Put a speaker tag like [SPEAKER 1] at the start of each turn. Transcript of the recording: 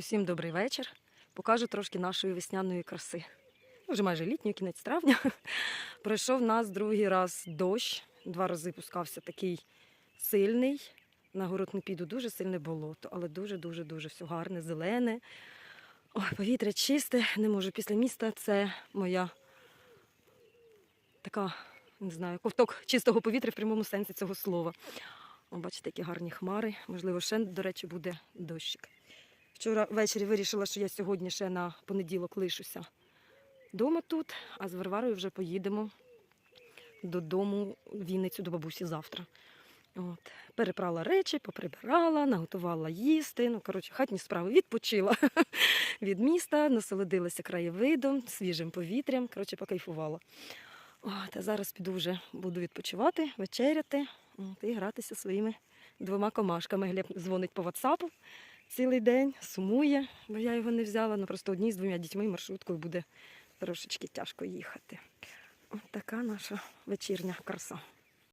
[SPEAKER 1] Усім добрий вечір. Покажу трошки нашої весняної краси. Ну, Вже майже літньої, кінець травня. Пройшов нас другий раз дощ. Два рази пускався такий сильний. На город не піду, дуже сильне болото, але дуже-дуже дуже все гарне, зелене. Ой, повітря чисте, не можу. Після міста це моя така, не знаю, ковток чистого повітря в прямому сенсі цього слова. О, бачите, які гарні хмари. Можливо, ще, до речі, буде дощик. Вчора ввечері вирішила, що я сьогодні ще на понеділок лишуся вдома тут, а з Варварою вже поїдемо додому в Вінницю до бабусі завтра. От. Перепрала речі, поприбирала, наготувала їсти. Ну, коротше, хатні справи відпочила від міста, насолодилася краєвидом, свіжим повітрям. Коротше, покайфувала. От, а зараз піду вже буду відпочивати, вечеряти от, і гратися своїми двома комашками. Глеб дзвонить по ватсапу цілий день, сумує, бо я його не взяла. Ну просто одній з двома дітьми маршруткою буде трошечки тяжко їхати. От така наша вечірня краса.